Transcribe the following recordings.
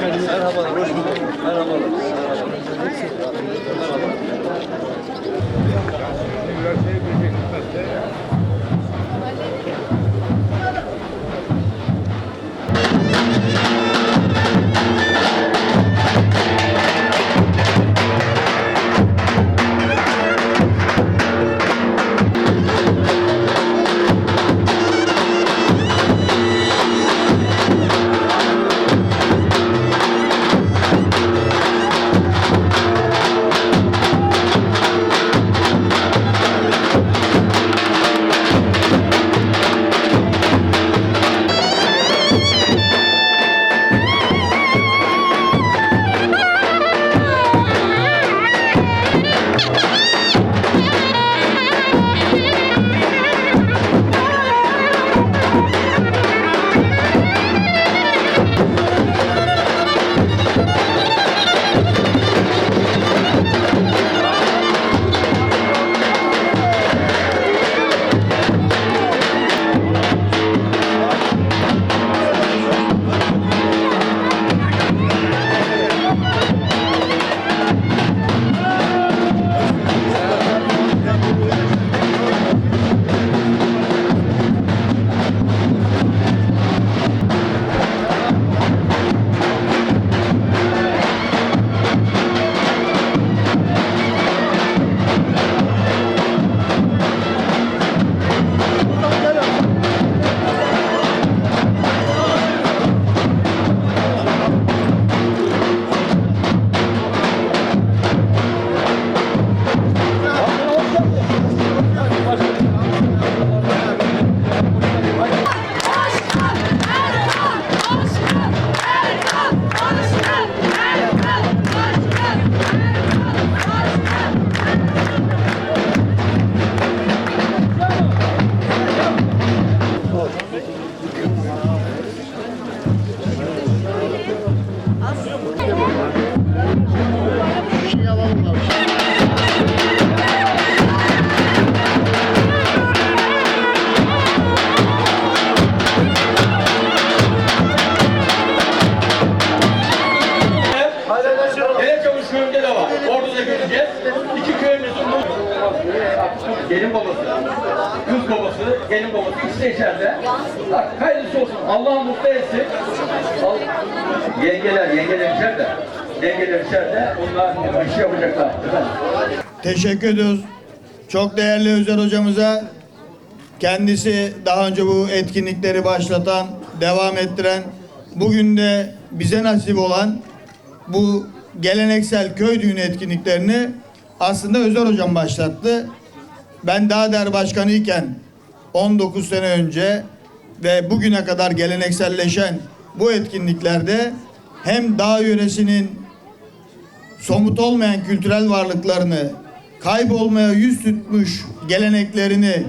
Merhabalar, hoş bulduk. Merhabalar. Dere gelin babası ikisi de içeride. Bak hayırlısı olsun. Allah mutlu etsin. Al. Yengeler, yengeler içeride. Yengeler içeride. Onlar bir şey yapacaklar. Teşekkür ediyoruz. Çok değerli Özer hocamıza. Kendisi daha önce bu etkinlikleri başlatan, devam ettiren, bugün de bize nasip olan bu geleneksel köy düğünü etkinliklerini aslında Özer hocam başlattı. Ben Dağder Başkanı iken 19 sene önce ve bugüne kadar gelenekselleşen bu etkinliklerde hem dağ yöresinin somut olmayan kültürel varlıklarını, kaybolmaya yüz tutmuş geleneklerini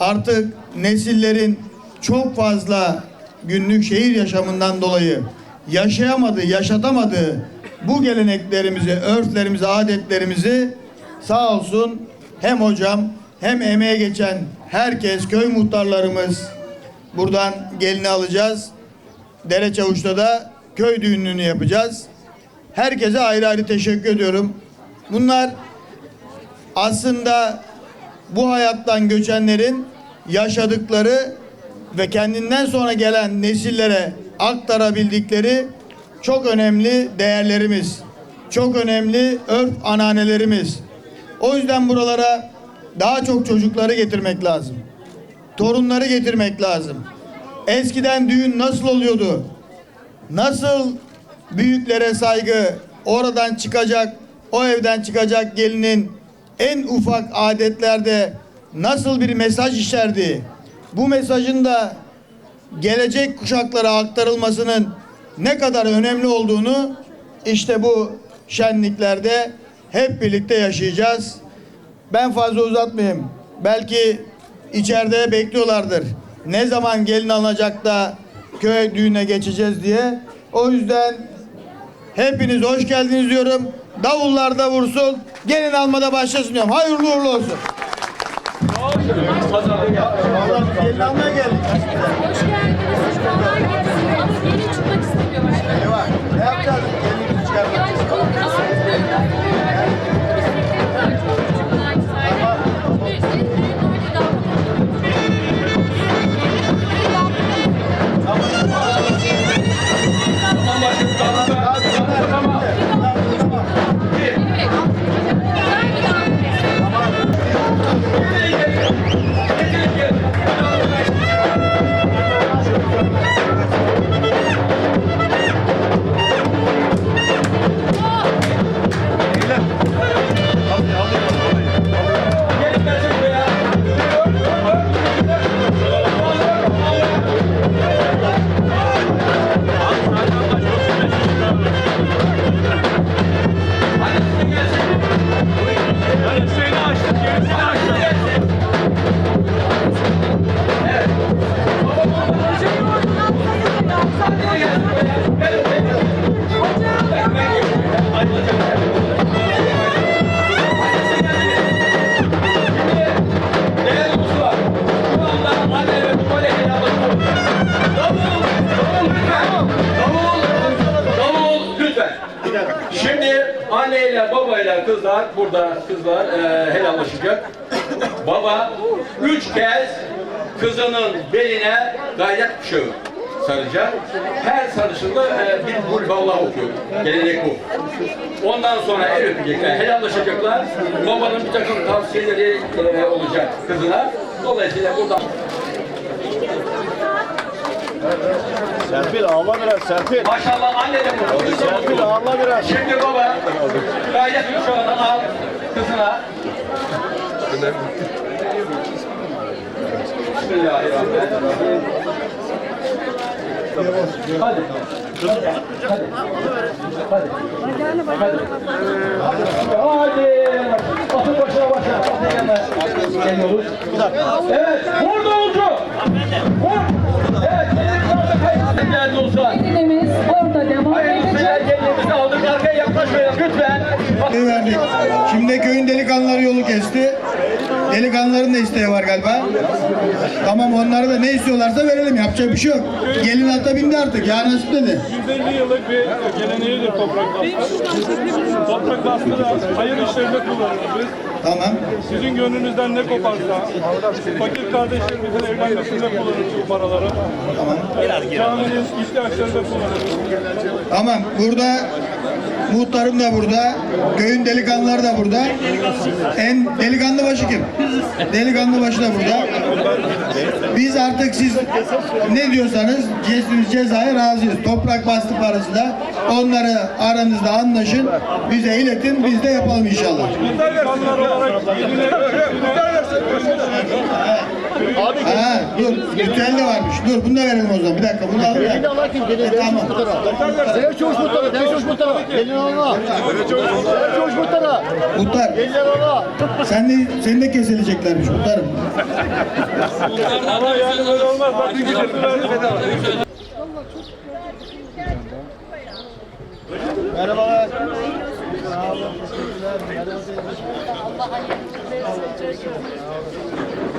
artık nesillerin çok fazla günlük şehir yaşamından dolayı yaşayamadığı, yaşatamadığı bu geleneklerimizi, örflerimizi, adetlerimizi sağ olsun hem hocam hem emeğe geçen herkes, köy muhtarlarımız buradan gelini alacağız. Dere Çavuş'ta da köy düğününü yapacağız. Herkese ayrı ayrı teşekkür ediyorum. Bunlar aslında bu hayattan göçenlerin yaşadıkları ve kendinden sonra gelen nesillere aktarabildikleri çok önemli değerlerimiz. Çok önemli örf ananelerimiz. O yüzden buralara daha çok çocukları getirmek lazım. Torunları getirmek lazım. Eskiden düğün nasıl oluyordu? Nasıl büyüklere saygı, oradan çıkacak, o evden çıkacak gelinin en ufak adetlerde nasıl bir mesaj içerdi? Bu mesajın da gelecek kuşaklara aktarılmasının ne kadar önemli olduğunu işte bu şenliklerde hep birlikte yaşayacağız. Ben fazla uzatmayayım. Belki içeride bekliyorlardır. Ne zaman gelin alınacak da köy düğüne geçeceğiz diye. O yüzden hepiniz hoş geldiniz diyorum. Davullar da vursun. Gelin almada başlasın diyorum. Hayırlı uğurlu olsun. Gelin almaya geldik. Hoş geldiniz. Çocuklar getirsin hulvallah okuyor. Gelenek bu. Ondan sonra el öpecekler, helallaşacaklar. Babanın bir takım tavsiyeleri e, olacak kızına. Dolayısıyla buradan Serpil ağla biraz Serpil. maşallah anne de mutlu. Serpil ağla biraz. Şimdi baba gayret kuşağını al kızına. Bismillahirrahmanirrahim. Hadi. Hadi. Hadi. Hadi. Atın başına başla. Atın yanına. Geliyoruz. Evet. Vur davulcu. Vur. Evet. Gelin geldi olsa. Gelinimiz orada devam edecek. gelinimizi aldık. Arkaya yaklaşmayın lütfen. Verdik? Şimdi köyün delikanlıları yolu kesti. Delikanlıların da isteği var galiba. Tamam onları da ne istiyorlarsa verelim. Yapacak bir şey yok. Gelin ata bindi artık. Ya nasip dedi. 150 yıllık bir geleneğidir toprak bastı. Toprak bastı da hayır işlerinde kullanırız biz. Tamam. Sizin gönlünüzden ne koparsa, fakir kardeşlerimizin evlenmesinde kullanırız bu paraları. Caminin ihtiyaçlarında kullanırız. Tamam. Burada muhtarım da burada. Köyün delikanlıları da burada. En delikanlı başı kim? Delikanlı başı da burada. Biz artık siz ne diyorsanız cesiniz cezaya razıyız. Toprak bastı parası da onları aranızda anlaşın. Bize iletin biz de yapalım inşallah. Delikanlılar olarak yerine Ha, dur. Ritüel de varmış. Dur bunu da verelim o zaman. Bir dakika bunu alalım. Gelin Allah kim? Gelin E, tamam. Devlet çavuş muhtara, devlet çavuş muhtara. Gelin Allah. Devlet çavuş muhtara. Muhtar Gelin Allah. sen de, seni de kesileceklermiş muhtarım. ama yani öyle olmaz. Bakın getirdiler. Merhabalar.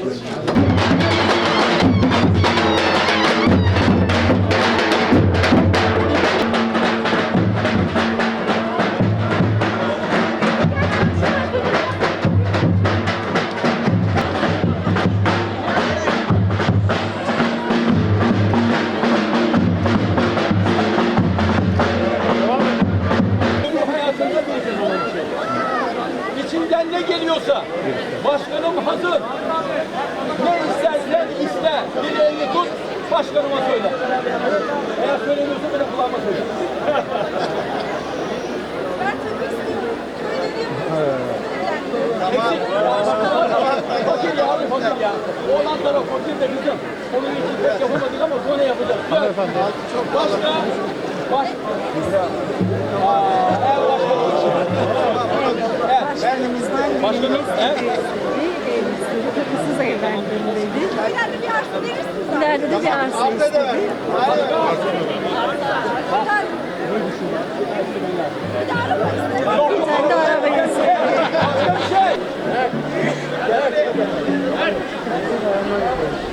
Obrigado. Başkanıma söyle. Eğer söylemiyorsa bana kulağıma söyle. Eksik. Fakir ya abi fakir ya. Oğlan taraf fakir de bizim. Onun için pek yapamadık ama sonra yapacağız. Başka? Başka? Aa, eğer başkanım için. Evet. Başkanım, evet. Takısız evlendirildi. İleride de bir arsa istedi. Bir tane de araba istedi. Başka bir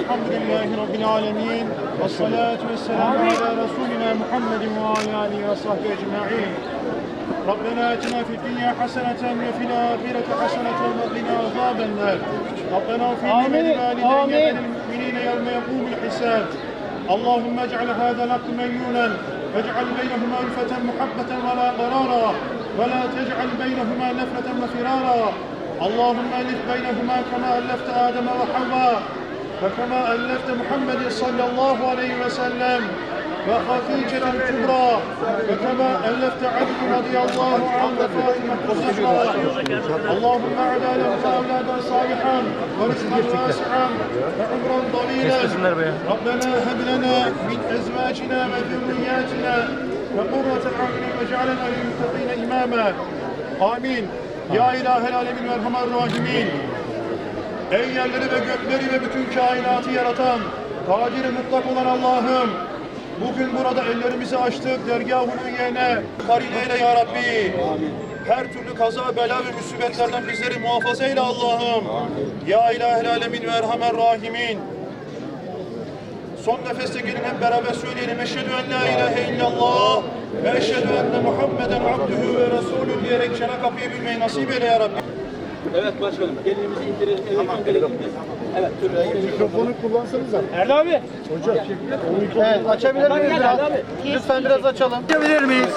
الحمد لله رب العالمين والصلاة والسلام على رسولنا محمد وعلى آله وصحبه أجمعين. ربنا آتنا في الدنيا حسنة وفي الآخرة حسنة وقنا عذاب النار. ربنا اغفر لنا ولوالدينا وللمؤمنين يوم يقوم الحساب. اللهم اجعل هذا العقد ميمونا واجعل بينهما ألفة محبة ولا قرارا ولا تجعل بينهما نفرة وفرارا اللهم ألف بينهما كما ألفت آدم وحواء وكما ألفت محمد صلى الله عليه وسلم وخديجة الكبرى وكما ألفت علي رضي الله عنه وفاطمة الزهراء اللهم أعد لهم أولادا صالحا ورزقا واسعا وعمرا طويلا ربنا هب لنا من أزواجنا وذرياتنا وقرة أعين واجعلنا للمتقين إماما آمين Ya İlahel Alemin ve Erhamer Rahimin Ey yerleri ve gökleri ve bütün kainatı yaratan, kadir mutlak olan Allah'ım, bugün burada ellerimizi açtık, dergahını yerine karin eyle ya Rabbi. Her türlü kaza, bela ve musibetlerden bizleri muhafaza eyle Allah'ım. Ya İlahel Alemin ve Erhamer Rahimin. Son nefeste gelin hep beraber söyleyelim. Eşhedü en la ilahe illallah ve eşhedü enne Muhammeden abdühü ve resulü diyerek şena kapıyı bilmeyi nasip eyle ya Rabbi. Evet başkanım. Gelinimizi indirelim. Evet, evet. Mikrofonu kullansanıza. Erdal abi. Evet, açabilir miyiz biraz? Lütfen biraz açalım. Açabilir miyiz?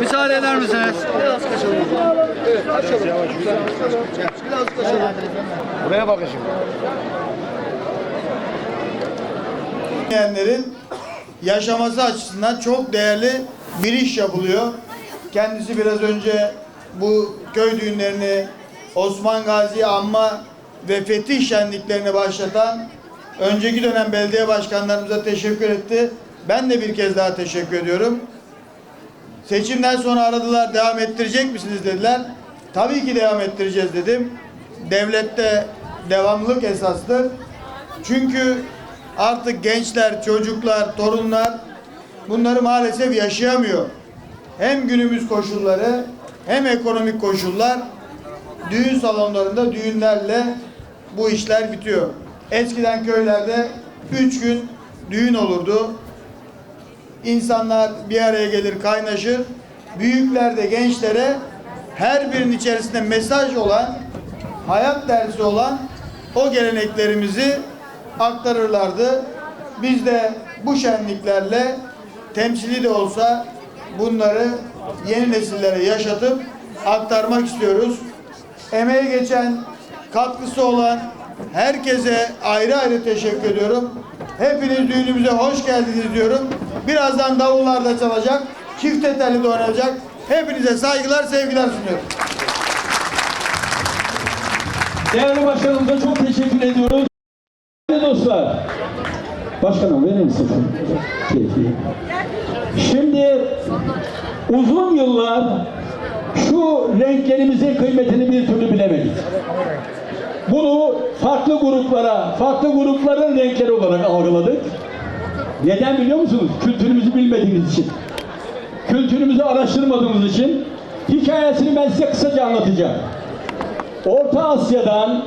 Müsaade eder misiniz? Biraz kaçalım. Evet, açalım. Biraz kaçalım. Buraya bakın şimdi. Dinleyenlerin yaşaması açısından çok değerli bir iş yapılıyor. Kendisi biraz önce bu köy düğünlerini Osman Gazi Anma ve Fetih şenliklerini başlatan önceki dönem belediye başkanlarımıza teşekkür etti. Ben de bir kez daha teşekkür ediyorum. Seçimden sonra aradılar devam ettirecek misiniz dediler. Tabii ki devam ettireceğiz dedim. Devlette devamlılık esastır. Çünkü artık gençler, çocuklar, torunlar bunları maalesef yaşayamıyor. Hem günümüz koşulları hem ekonomik koşullar düğün salonlarında düğünlerle bu işler bitiyor. Eskiden köylerde üç gün düğün olurdu. İnsanlar bir araya gelir, kaynaşır. Büyükler de gençlere her birinin içerisinde mesaj olan, hayat dersi olan o geleneklerimizi aktarırlardı. Biz de bu şenliklerle temsili de olsa bunları yeni nesillere yaşatıp aktarmak istiyoruz. Emeği geçen, katkısı olan herkese ayrı ayrı teşekkür ediyorum. Hepiniz düğünümüze hoş geldiniz diyorum. Birazdan davullar da çalacak, çifte telli de oynayacak. Hepinize saygılar, sevgiler sunuyorum. Değerli başkanımıza çok teşekkür ediyoruz. Dostlar. Başkanım verir misin? Keyfi. Şimdi uzun yıllar şu renklerimizin kıymetini bir türlü bilemedik. Bunu farklı gruplara, farklı grupların renkleri olarak algıladık. Neden biliyor musunuz? Kültürümüzü bilmediğimiz için. Kültürümüzü araştırmadığımız için hikayesini ben size kısaca anlatacağım. Orta Asya'dan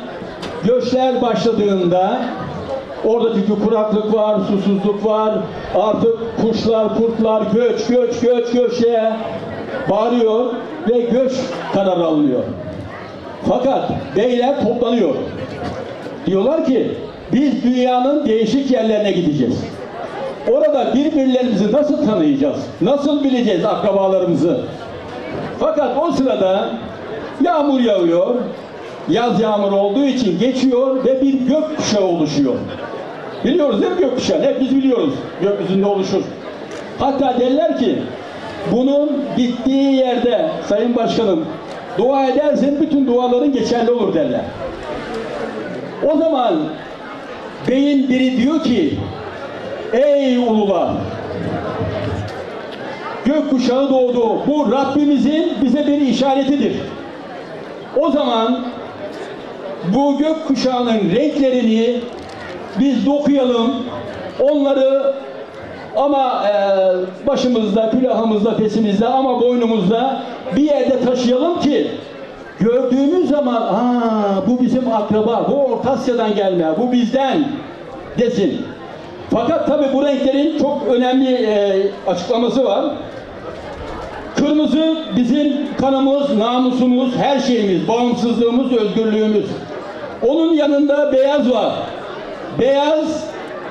göçler başladığında orada çünkü kuraklık var, susuzluk var, artık kuşlar, kurtlar göç, göç, göç, göç bağırıyor ve göç kararı alınıyor. Fakat beyler toplanıyor. Diyorlar ki biz dünyanın değişik yerlerine gideceğiz. Orada birbirlerimizi nasıl tanıyacağız? Nasıl bileceğiz akrabalarımızı? Fakat o sırada yağmur yağıyor. Yaz yağmuru olduğu için geçiyor ve bir gökkuşağı oluşuyor. Biliyoruz mi gökkuşağı? Hep biz biliyoruz. Gökyüzünde oluşur. Hatta derler ki bunun bittiği yerde Sayın Başkanım dua edersen bütün duaların geçerli olur derler. O zaman beyin biri diyor ki ey ulular gökkuşağı doğdu. Bu Rabbimizin bize bir işaretidir. O zaman bu gökkuşağının renklerini biz dokuyalım. Onları ama e, başımızda, külahımızda, fesimizde ama boynumuzda bir yerde taşıyalım ki gördüğümüz zaman aa bu bizim akraba, bu Orta Asya'dan gelme, bu bizden desin. Fakat tabi bu renklerin çok önemli e, açıklaması var. Kırmızı bizim kanımız, namusumuz, her şeyimiz, bağımsızlığımız, özgürlüğümüz. Onun yanında beyaz var. Beyaz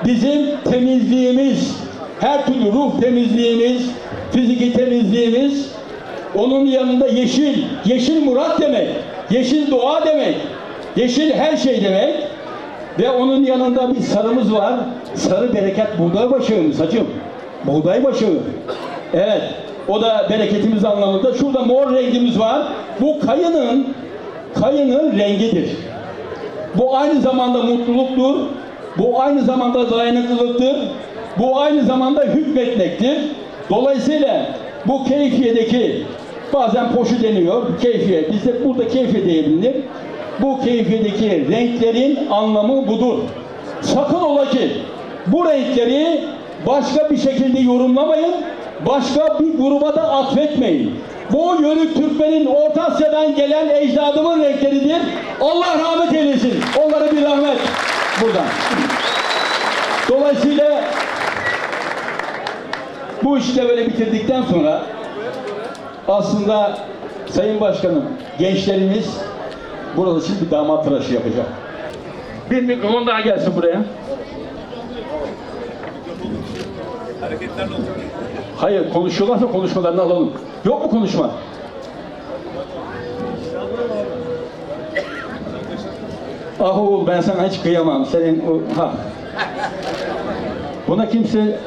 bizim temizliğimiz, her türlü ruh temizliğimiz, fiziki temizliğimiz. Onun yanında yeşil, yeşil murat demek, yeşil doğa demek, yeşil her şey demek. Ve onun yanında bir sarımız var. Sarı bereket buğday başığımız hacım. Buğday başığı. Evet. O da bereketimiz anlamında. Şurada mor rengimiz var. Bu kayının kayının rengidir. Bu aynı zamanda mutluluktur. Bu aynı zamanda dayanıklılıktır. Bu aynı zamanda hükmetmektir. Dolayısıyla bu keyfiyedeki bazen poşu deniyor, keyfiye. Bizde burada keyfiye diyebilir. Bu keyfiyedeki renklerin anlamı budur. Sakın ola ki bu renkleri başka bir şekilde yorumlamayın, başka bir gruba da atfetmeyin. Bu Yörük Türkmenin Orta Asya'dan gelen ecdadımın renkleridir. Allah rahmet eylesin. Onlara bir rahmet buradan. Dolayısıyla bu işi de böyle bitirdikten sonra aslında Sayın Başkanım gençlerimiz burada şimdi bir damat tıraşı yapacak. Bir mikrofon daha gelsin buraya. Hayır konuşuyorlarsa konuşmalarını alalım. Yok mu konuşma? Ah oğul ben sana hiç kıyamam. Senin o ha. Buna kimse